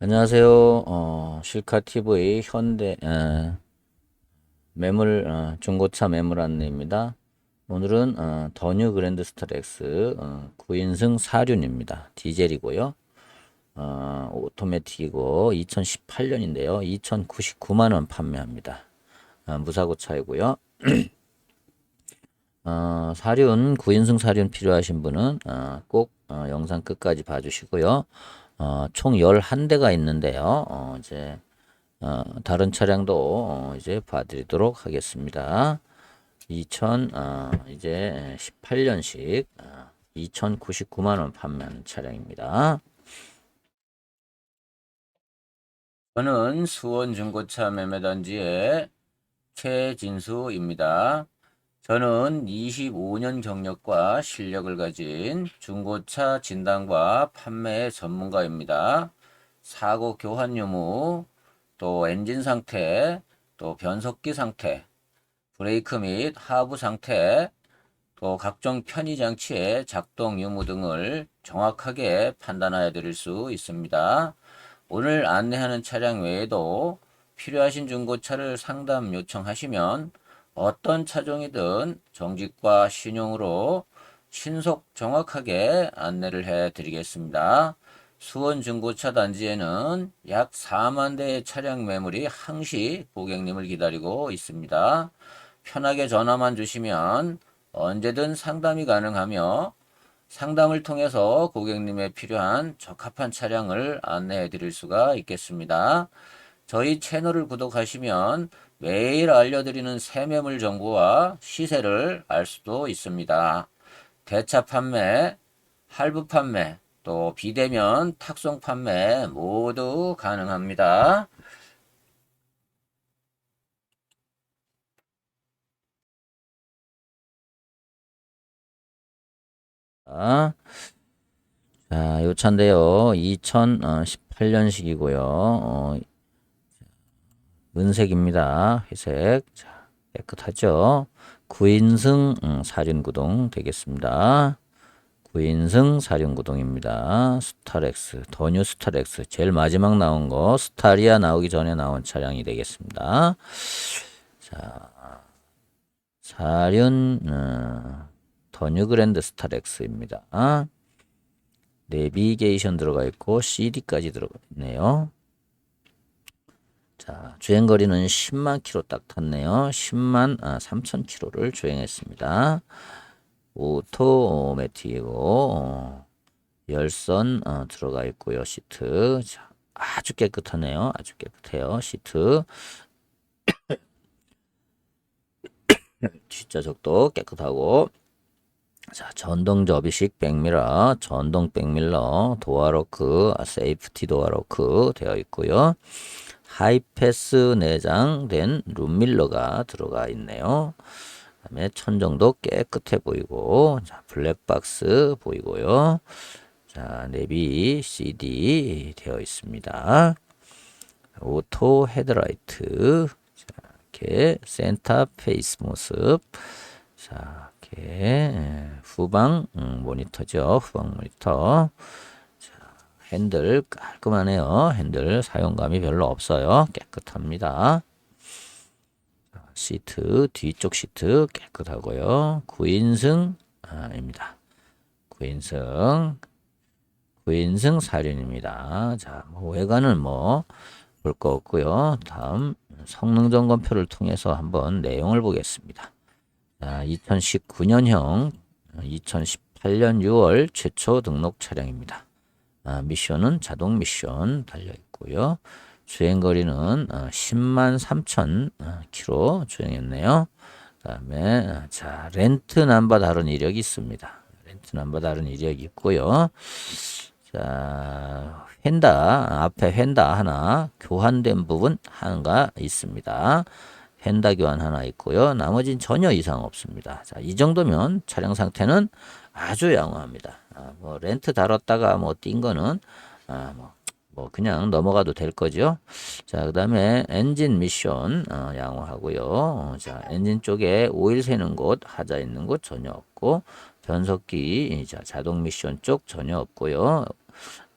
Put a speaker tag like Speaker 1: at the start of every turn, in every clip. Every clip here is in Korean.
Speaker 1: 안녕하세요. 어, 실카TV 현대 어, 매물 어, 중고차 매물 안내입니다. 오늘은 어, 더뉴 그랜드 스타렉스 어, 9인승 4륜입니다. 디젤이고요. 어, 오토매틱이고 2018년인데요. 2,099만 원 판매합니다. 어, 무사고 차이고요. 어, 사륜 9인승 사륜 필요하신 분은 어, 꼭 어, 영상 끝까지 봐주시고요. 어, 총 11대가 있는데요. 어, 이제, 어, 다른 차량도, 어, 이제 봐드리도록 하겠습니다. 2000, 어, 이제 18년식, 어, 2099만원 판매하는 차량입니다. 저는 수원 중고차 매매단지의 최진수입니다. 저는 25년 경력과 실력을 가진 중고차 진단과 판매 전문가입니다. 사고 교환 유무, 또 엔진 상태, 또 변속기 상태, 브레이크 및 하부 상태, 또 각종 편의 장치의 작동 유무 등을 정확하게 판단하여 드릴 수 있습니다. 오늘 안내하는 차량 외에도 필요하신 중고차를 상담 요청하시면 어떤 차종이든 정직과 신용으로 신속 정확하게 안내를 해 드리겠습니다. 수원 중고차 단지에는 약 4만 대의 차량 매물이 항시 고객님을 기다리고 있습니다. 편하게 전화만 주시면 언제든 상담이 가능하며 상담을 통해서 고객님의 필요한 적합한 차량을 안내해 드릴 수가 있겠습니다. 저희 채널을 구독하시면 매일 알려드리는 새매물 정보와 시세를 알 수도 있습니다. 대차 판매, 할부 판매, 또 비대면 탁송 판매 모두 가능합니다. 자, 자, 요 차인데요. 2018년식이고요. 어, 은색입니다. 회색. 자, 깨끗하죠? 9인승 음, 사륜구동 되겠습니다. 9인승 사륜구동입니다. 스타렉스, 더뉴 스타렉스. 제일 마지막 나온 거, 스타리아 나오기 전에 나온 차량이 되겠습니다. 자, 사륜, 어, 더뉴 그랜드 스타렉스입니다. 내비게이션 들어가 있고, CD까지 들어가 있네요. 자, 주행거리는 10만 킬로 딱 탔네요. 10만 아, 3천 킬로를 주행했습니다. 오토매틱이고 어, 열선 어, 들어가 있고요. 시트 자, 아주 깨끗하네요. 아주 깨끗해요. 시트 뒷좌석도 깨끗하고 자, 전동 접이식 백미러, 전동 백밀러, 도어로크, 아, 세이프티 도어로크 되어 있고요. 하이패스 내장된 룸밀러가 들어가 있네요. 그다음에 천정도 깨끗해 보이고, 자, 블랙박스 보이고요. 자, 내비 CD 되어 있습니다. 오토 헤드라이트. 자, 이렇게 센터 페이스 모습. 자, 이렇게 후방 음, 모니터죠. 후방 모니터. 핸들 깔끔하네요. 핸들 사용감이 별로 없어요. 깨끗합니다. 시트 뒤쪽 시트 깨끗하고요. 9인승입니다. 9인승 9인승 사륜입니다. 자, 뭐 외관은 뭐 볼 거 없고요. 다음 성능 점검표를 통해서 한번 내용을 보겠습니다. 자, 2019년형 2018년 6월 최초 등록 차량입니다. 아, 미션은 자동 미션 달려 있고요. 주행 거리는 아, 10만 3천 아, 킬로 주행했네요. 그다음에 아, 자 렌트 남바 다른 이력이 있습니다. 렌트 남바 다른 이력이 있고요. 자 휀다 앞에 휀다 하나 교환된 부분 하나가 있습니다. 휀다 교환 하나 있고요. 나머지는 전혀 이상 없습니다. 자, 이 정도면 차량 상태는 아주 양호합니다. 아, 뭐 렌트 다뤘다가 뭐 뛴 거는 아, 뭐, 뭐 그냥 넘어가도 될 거죠. 자, 그다음에 엔진 미션 어, 양호하고요. 어, 자, 엔진 쪽에 오일 새는 곳, 하자 있는 곳 전혀 없고 변속기 자, 자동 미션 쪽 전혀 없고요.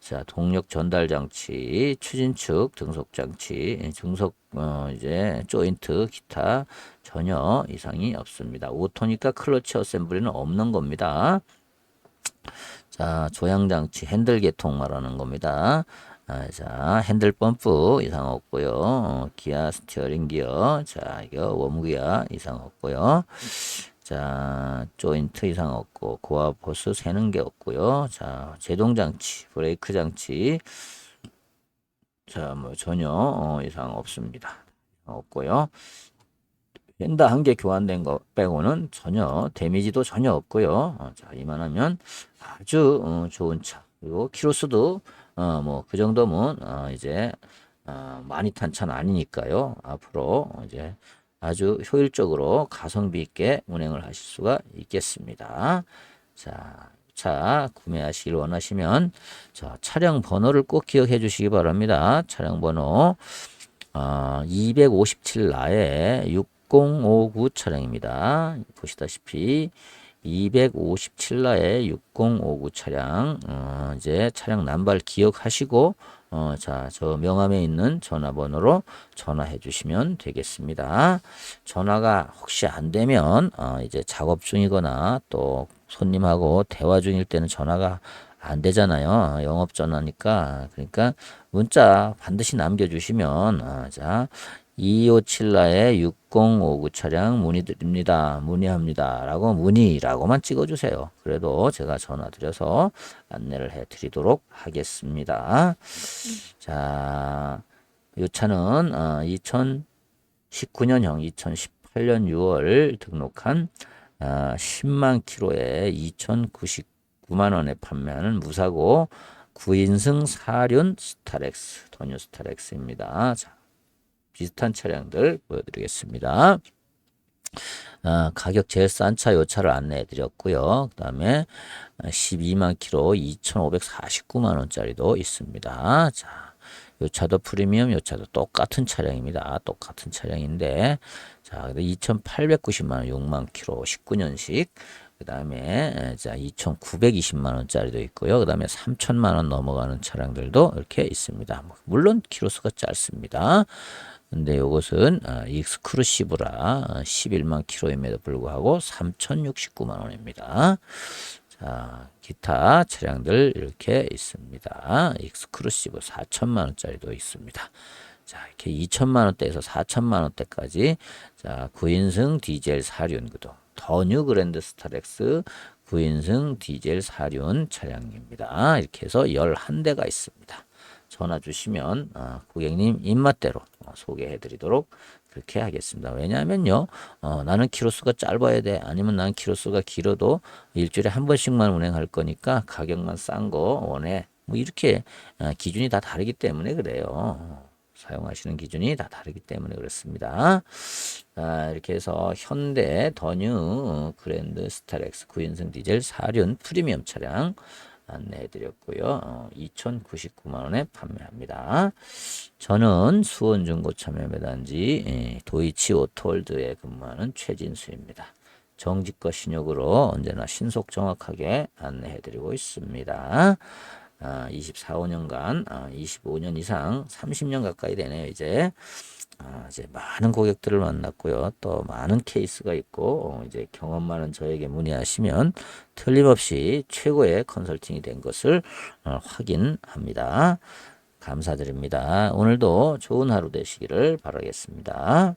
Speaker 1: 자, 동력 전달 장치, 추진축, 등속 장치, 등속 어 이제 조인트, 기타 전혀 이상이 없습니다. 오토니까 클러치 어셈블리는 없는 겁니다. 자, 조향 장치, 핸들 계통 말하는 겁니다. 아, 자, 핸들 펌프 이상 없고요. 어, 기아 스티어링 기어, 자, 이거 웜 기어 이상 없고요. 자, 조인트 이상 없고, 고압 호스 새는 게 없고요. 자, 제동 장치, 브레이크 장치, 자, 뭐 전혀 어, 이상 없습니다. 없고요. 펜다 한 개 교환된 거 빼고는 전혀 데미지도 전혀 없고요. 어, 자, 이만하면 아주 어, 좋은 차. 그리고 키로수도 어, 뭐 그 정도면 어, 이제 어, 많이 탄 차는 아니니까요. 앞으로 이제 아주 효율적으로 가성비 있게 운행을 하실 수가 있겠습니다. 자, 차 구매하시길 원하시면 자, 차량 번호를 꼭 기억해 주시기 바랍니다. 차량 번호 어, 257 나에 6059 차량입니다. 보시다시피 257 나에 6059 차량 어, 이제 차량 남발 기억하시고 어, 자, 저 명함에 있는 전화번호로 전화해 주시면 되겠습니다. 전화가 혹시 안 되면, 어, 이제 작업 중이거나 또 손님하고 대화 중일 때는 전화가 안 되잖아요. 영업 전화니까. 그러니까 문자 반드시 남겨주시면, 어, 자, 257나의 6059 차량 문의드립니다. 문의합니다. 라고 문의라고만 찍어주세요. 그래도 제가 전화 드려서 안내를 해 드리도록 하겠습니다. 자, 이 차는 어, 2019년형 2018년 6월 등록한 어, 10만 킬로에 2,099만 원에 판매하는 무사고 9인승 4륜 스타렉스, 도뉴 스타렉스입니다. 자, 비슷한 차량들 보여드리겠습니다. 아, 가격 제일 싼 차 요 차를 안내해 드렸고요. 그 다음에 12만 킬로 2,549만 원짜리도 있습니다. 자, 요 차도 프리미엄, 요 차도 똑같은 차량입니다. 똑같은 차량인데, 자, 2,890만 원, 6만 킬로 19년식. 그 다음에 자 2,920만 원짜리도 있고요. 그 다음에 3천만 원 넘어가는 차량들도 이렇게 있습니다. 물론 키로수가 짧습니다. 근데 이것은 아, 익스크루시브라 11만 킬로임에도 불구하고 3,069만 원입니다. 자, 기타 차량들 이렇게 있습니다. 익스크루시브 4천만 원짜리도 있습니다. 자, 이렇게 2천만 원대에서 4천만 원대까지 자, 9인승 디젤 4륜 구도 더뉴 그랜드 스타렉스 9인승 디젤 4륜 차량입니다. 이렇게 해서 11대가 있습니다. 전화 주시면 어, 고객님 입맛대로 어, 소개해 드리도록 그렇게 하겠습니다. 왜냐하면요, 어, 나는 키로수가 짧아야 돼. 아니면 나는 키로수가 길어도 일주일에 한 번씩만 운행할 거니까 가격만 싼 거 원해. 뭐 이렇게 어, 기준이 다 다르기 때문에 그래요. 사용하시는 기준이 다 다르기 때문에 그렇습니다. 아, 이렇게 해서 현대 더뉴 그랜드 스타렉스 9인승 디젤 4륜 프리미엄 차량 안내해 드렸고요. 어, 2,099만 원에 판매합니다. 저는 수원 중고 참여 매단지 예, 도이치 오토월드에 근무하는 최진수입니다. 정직과 신욕으로 언제나 신속 정확하게 안내해 드리고 있습니다. 아, 24, 5년간, 아, 25년 이상, 30년 가까이 되네요, 이제. 아, 이제 많은 고객들을 만났고요. 또 많은 케이스가 있고, 어, 이제 경험 많은 저에게 문의하시면 틀림없이 최고의 컨설팅이 된 것을 어, 확인합니다. 감사드립니다. 오늘도 좋은 하루 되시기를 바라겠습니다.